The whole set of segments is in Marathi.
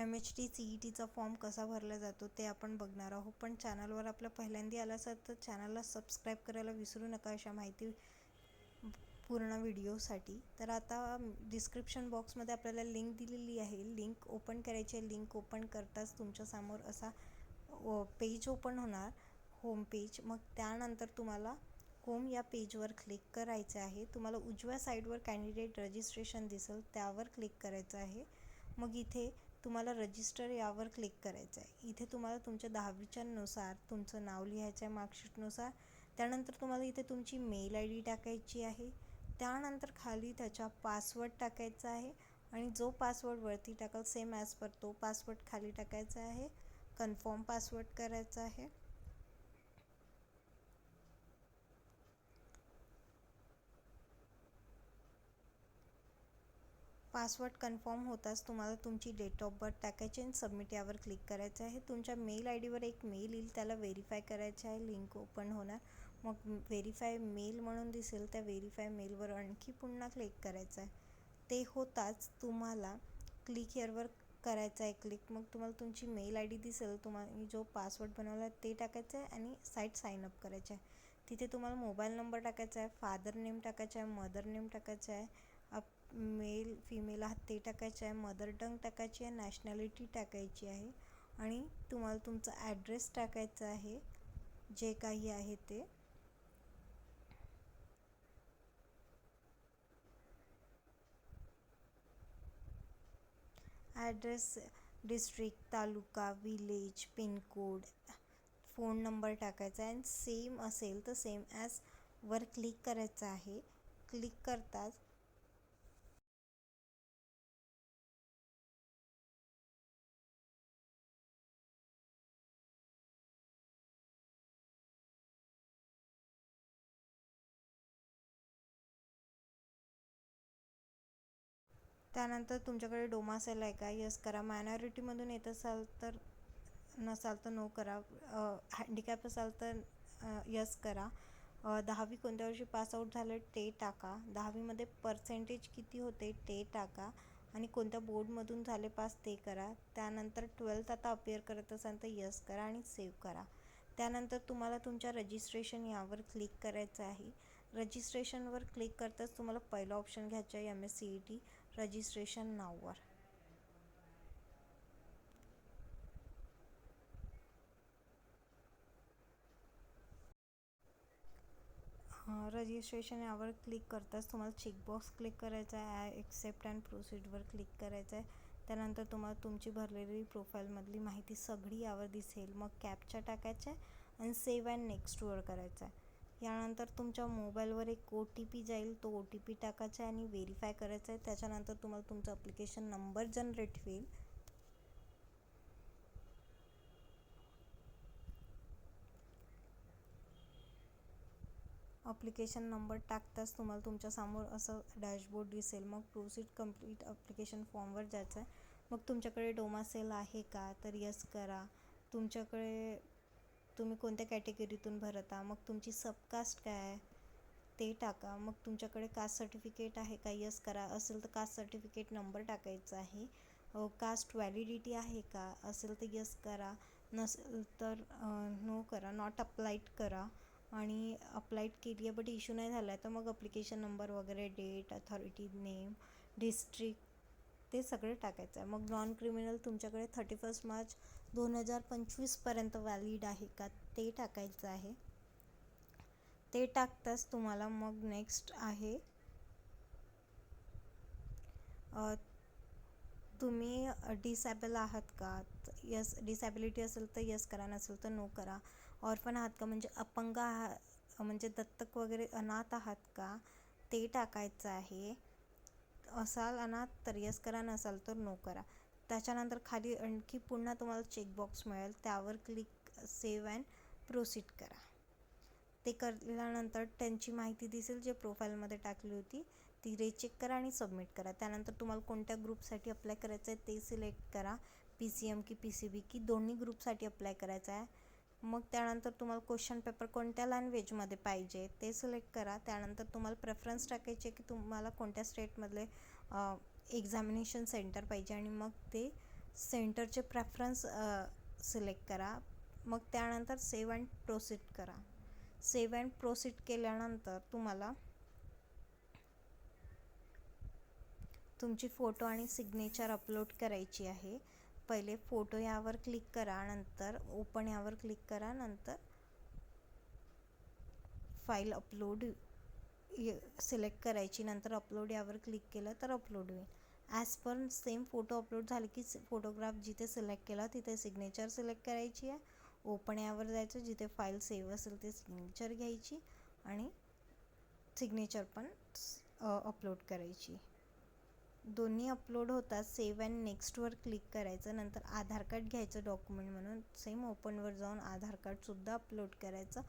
M H T C E टीचा फॉर्म कसा भरला जातो ते आपण बघणार आहोत. पण चॅनलवर आपल्या पहिल्यांदा आला असाल तर चॅनलला सबस्क्राईब करायला विसरू नका अशा माहिती पूर्ण व्हिडिओसाठी तर आता डिस्क्रिप्शन बॉक्समध्ये आपल्याला लिंक दिलेली आहे. लिंक ओपन करायची आहे. लिंक ओपन करताच तुमच्यासमोर असा पेज ओपन होणार होम पेज मग त्यानंतर तुम्हाला होम या पेजवर क्लिक करायचं आहे. तुम्हाला उजव्या साईडवर कॅन्डिडेट रजिस्ट्रेशन दिसेल. त्यावर क्लिक करायचं आहे. मग इथे तुम्हाला रजिस्टर यावर क्लिक करायचं आहे इथे तुम्हाला तुमच्या दहावीच्यानुसार तुमचं नाव लिहायचं आहे मार्कशीटनुसार त्यानंतर तुम्हाला इथे तुमची मेल आय डी टाकायची आहे. त्यानंतर खाली त्याच्या पासवर्ड टाकायचा आहे. आणि जो पासवर्ड वरती टाकाल सेम ॲज पर तो पासवर्ड खाली टाकायचा आहे. कन्फर्म पासवर्ड करायचा आहे. पासवर्ड कन्फर्म होताच तुम्हाला तुमची डेट ऑफ बर्थ टाकायची आणि सबमिट यावर क्लिक करायचं आहे. तुमच्या मेल आय डीवर एक मेल येईल त्याला व्हेरीफाय करायचं आहे. लिंक ओपन होणार. मग व्हेरीफाय मेल म्हणून दिसेल त्या व्हेरीफाय मेलवर आणखी पुन्हा क्लिक करायचं आहे. ते होताच तुम्हाला क्लिक हिअरवर करायचं आहे क्लिक. मग तुम्हाला तुमची मेल आय डी दिसेल तुम्हाला जो पासवर्ड बनवला आहे ते टाकायचं आहे आणि साईट साईन अप करायचं आहे. तिथे तुम्हाला मोबाईल नंबर टाकायचा आहे फादर नेम टाकायचा आहे मदर नेम टाकायचं आहे. मेल फिमेल आहात ते टाकायचे आहे. मदर टंग टाकायची आहे नॅशनॅलिटी टाकायची आहे. आणि तुम्हाला तुमचा ॲड्रेस टाकायचा आहे जे काही आहे ते. Address district taluka village pincode phone number टाकायचा आहे. आणि सेम असेल तर सेम ॲज वर क्लिक करायचं आहे. क्लिक करताच त्यानंतर तुमच्याकडे डोमासेल आहे का? यस करा. मायनॉरिटीमधून येत असाल तर नसाल तर नो करा. हँडिकॅप असाल तर यस करा. दहावी कोणत्या वर्षी पासआउट झालं ते टाका. दहावीमध्ये पर्सेंटेज किती होते ते टाका. आणि कोणत्या बोर्डमधून झाले पास ते करा. त्यानंतर ट्वेल्थ आता अपेअर करत असाल तर यस करा आणि सेव्ह करा. त्यानंतर तुम्हाला तुमच्या रजिस्ट्रेशन यावर क्लिक करायचं आहे. रजिस्ट्रेशनवर क्लिक करताच तुम्हाला पहिला ऑप्शन घ्यायचा आहे M S C E T registration नाववर. रजिस्ट्रेशन यावर क्लिक करताच तुम्हाला चेकबॉक्स क्लिक करायचा आहे एक्सेप्ट अँड प्रोसिडवर क्लिक करायचं आहे. त्यानंतर तुम्हाला तुमची भरलेली प्रोफाईलमधली माहिती सगळी यावर दिसेल. मग कॅपच्या टाकायच्या आणि सेव्ह अँड नेक्स्टवर करायचं आहे. यानंतर तुमच्या मोबाईलवर एक ओ टी पी जाईल. तो ओ टी पी टाकायचा आहे आणि व्हेरीफाय करायचा आहे. त्याच्यानंतर तुम्हाला तुमचा अप्लिकेशन नंबर जनरेट होईल. अप्लिकेशन नंबर टाकताच तुम्हाला तुमच्यासमोर असं डॅशबोर्ड दिसेल. मग प्रोसीड कंप्लीट अप्लिकेशन फॉर्मवर जायचं आहे. मग तुमच्याकडे डोमासेल आहे का? तर यस करा. तुमच्याकडे तुम्ही कोणत्या कॅटेगरीतून भरता? मग तुमची सबकास्ट काय आहे? ते टाका. मग तुमच्याकडे कास्ट सर्टिफिकेट आहे का? यस करा. असेल तर कास्ट सर्टिफिकेट नंबर टाकायचा आहे. कास्ट व्हॅलिडिटी आहे का? असेल तर यस करा. नसेल तर नो करा. नॉट अप्लाईड करा. आणि अप्लाईड केली आहे बट इश्यू नाही झाला आहे तर मग अप्लिकेशन नंबर वगैरे डेट अथॉरिटी नेम डिस्ट्रिक्ट ते सगळे टाकायचं आहे. मग नॉन क्रिमिनल तुमच्याकडे थर्टी फर्स्ट मार्च दोन हजार पंचवीसपर्यंत व्हॅलिड आहे का? ते टाकायचं आहे. ते टाकताच तुम्हाला मग नेक्स्ट आहे. तुम्ही डिसॅबल आहात का? यस डिसॅबिलिटी असेल तर यस करा नसेल तर नो करा. ऑर्फन आहात का? म्हणजे अपंग आहात म्हणजे दत्तक वगैरे अनाथ आहात का? ते टाकायचं आहे. असाल आणि तर यस करा नसाल तर नो करा. त्याच्यानंतर खाली आणखी पुन्हा तुम्हाला चेकबॉक्स मिळेल. त्यावर क्लिक सेव्ह अँड प्रोसीड करा. ते केल्यानंतर त्यांची माहिती दिसेल जे प्रोफाईलमध्ये टाकली होती. ती रेचेक करा आणि सबमिट करा. त्यानंतर तुम्हाला कोणत्या ग्रुपसाठी अप्लाय करायचं आहे ते सिलेक्ट करा. पी सी एम की पी सी बी की दोन्ही ग्रुपसाठी अप्लाय करायचं आहे मग त्यानंतर तुम्हाला क्वेश्चन पेपर कोणत्या लँग्वेजमध्ये पाहिजे ते सिलेक्ट करा. त्यानंतर तुम्हाला प्रेफरन्स टाकायचे की तुम्हाला कोणत्या स्टेटमधले एक्झामिनेशन सेंटर पाहिजे आणि मग ते सेंटरचे प्रेफरन्स सिलेक्ट करा. मग त्यानंतर सेव्ह अँड प्रोसीड करा. सेव अँड प्रोसीड केल्यानंतर तुम्हाला तुमची फोटो आणि सिग्नेचर अपलोड करायची आहे. पहिले फोटो यावर क्लिक करा नंतर ओपन यावर क्लिक करा नंतर फाईल अपलोड सिलेक्ट करायची नंतर अपलोड यावर क्लिक केलं तर अपलोड होईल. As per same photo upload झाले की फोटोग्राफ जिथे सिलेक्ट केला तिथे सिग्नेचर सिलेक्ट करायची आहे. ओपन यावर जायचं जिथे फाईल सेव्ह असेल ते सिग्नेचर घ्यायची आणि सिग्नेचर पण अपलोड करायची. दोन्ही अपलोड होतात सेव्ह अँड नेक्स्टवर क्लिक करायचं नंतर आधार कार्ड घ्यायचं डॉक्युमेंट म्हणून. सेम ओपनवर जाऊन आधार कार्डसुद्धा अपलोड करायचं.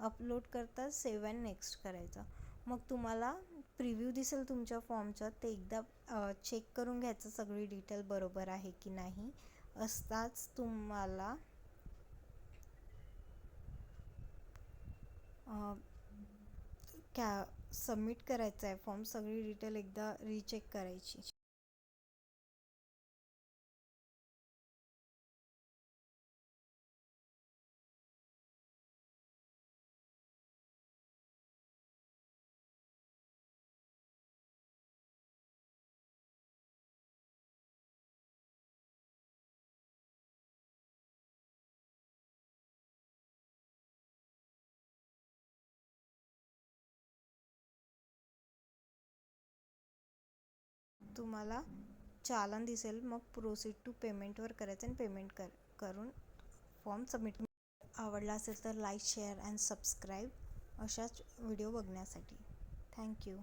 अपलोड करता सेव्ह अँड नेक्स्ट करायचं. मग तुम्हाला प्रिव्ह्यू दिसेल तुमच्या फॉर्मचा ते एकदा चेक करून घ्यायचं सगळी डिटेल बरोबर आहे की नाही. असताच तुम्हाला कॅ सबमिट करायचा आहे फॉर्म सगळी डिटेल एकदा रीचेक करायची. तुम्हाला चालन दिसेल. मग प्रोसीड टू पेमेंटवर करायचं आणि पेमेंट कर करून फॉर्म सबमिट आवडला असेल तर लाईक शेअर अँड सबस्क्राईब अशाच व्हिडिओ बघण्यासाठी. Thank you